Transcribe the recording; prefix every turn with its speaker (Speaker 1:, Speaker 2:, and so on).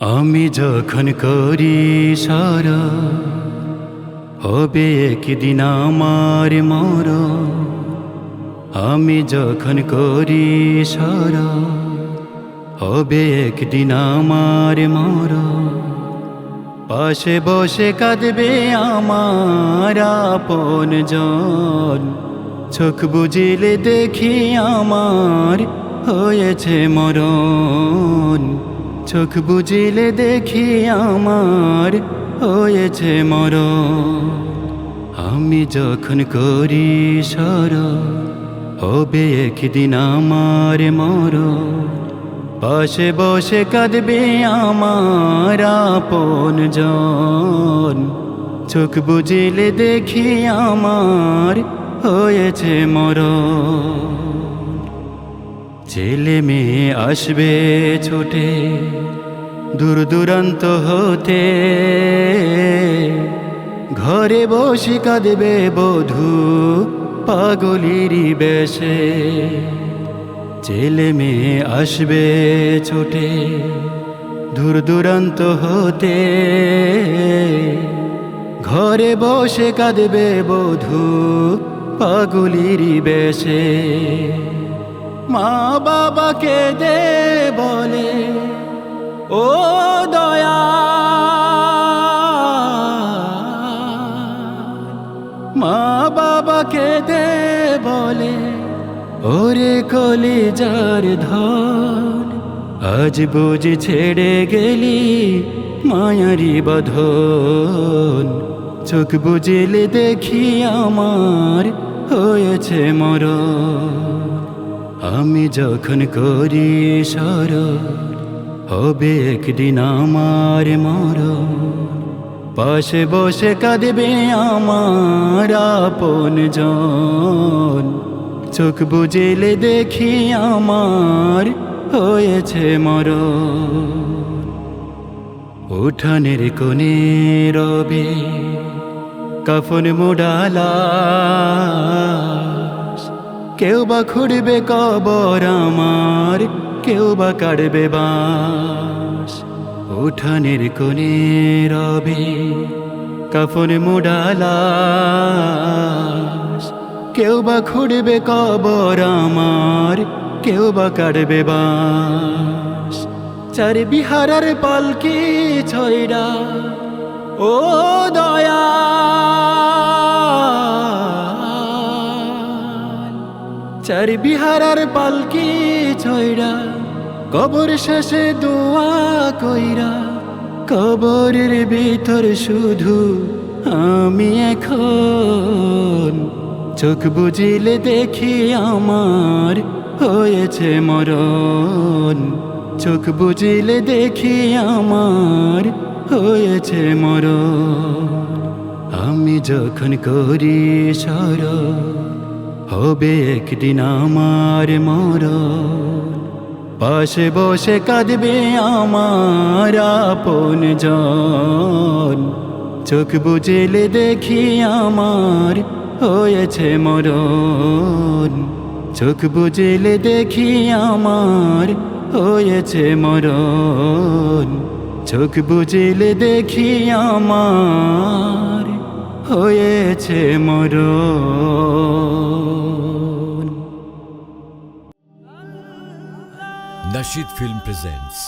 Speaker 1: আমি যখন করি সারা, হবে একদিন আমার মর আমি যখন করি সারা, হবে একদিন আমার মর পাশে বসে কাঁদবে আমার আপন জন। চোখ বুঝিলে দেখি আমার হয়েছে মরণ। চোখ বুঝিলে দেখি আমার হয়েছে মর আমি যখন করি সর হবে একদিন আমার মরণ। পাশে বসে কাঁদবে আমার আপন জন। চোখ বুঝিলে দেখি আমার হয়েছে মর ছেলে মেয়ে আসবে ছোটে, দূর দূরান্ত হতে। ঘরে বসে কাঁদবে বধূ পাগলিরই বেশে। ছেলে মেয়ে আসবে ছোটে, দূর দূরান্ত হতে। ঘরে বসে কাঁদবে বধূ পাগলিরই বেশে। মা বাবাকে দে বলে, ও দয়া মা বাবাকে দে বলে, ওরে কলিজার ধন, আজ বুঝ ছেড়ে গেলি মায়ারি বধন। চোখ বুঝিলে দেখি আমার হয়েছে মর আমি যখন করি সর হবে একদিন আমার মর পাশে বসে কাঁদবে আমার আপন জন। চোখ বুঝিলে দেখি আমার হয়েছে মর উঠানের কোণে রবে কাফন মোডালা কেউ বা খুঁড়বে কবর আমার, কেউ বা কাটবে বাঁশ। উঠানের কোণে রবে কাফন মোডালা কেউ বা খুঁড়বে কবর আমার, কেউ বা কাটবে বাঁশ। চার বিহারার পালকি ছয়রা ও চার বিহারার পালকি ছয়রা, কবর শেষে দোয়া কইরা, কবরের ভিতর শুধু আমি এখন। চোখ বুঝিলে দেখি আমার হয়েছে মরণ। চোখ বুঝিলে দেখি আমার হয়েছে মরণ। আমি যখন করি সর হবে একদিন আমার মরণ। পাশে বসে কাঁদবে আমার আপন জন। চোখ বুঝিলে দেখি আমার হয়েছে মরণ। চোখ বুঝিলে দেখি আমার হয়েছে মরণ। চোখ বুঝিলে দেখি আমার হয়েছে মরণ
Speaker 2: Nashid Film presents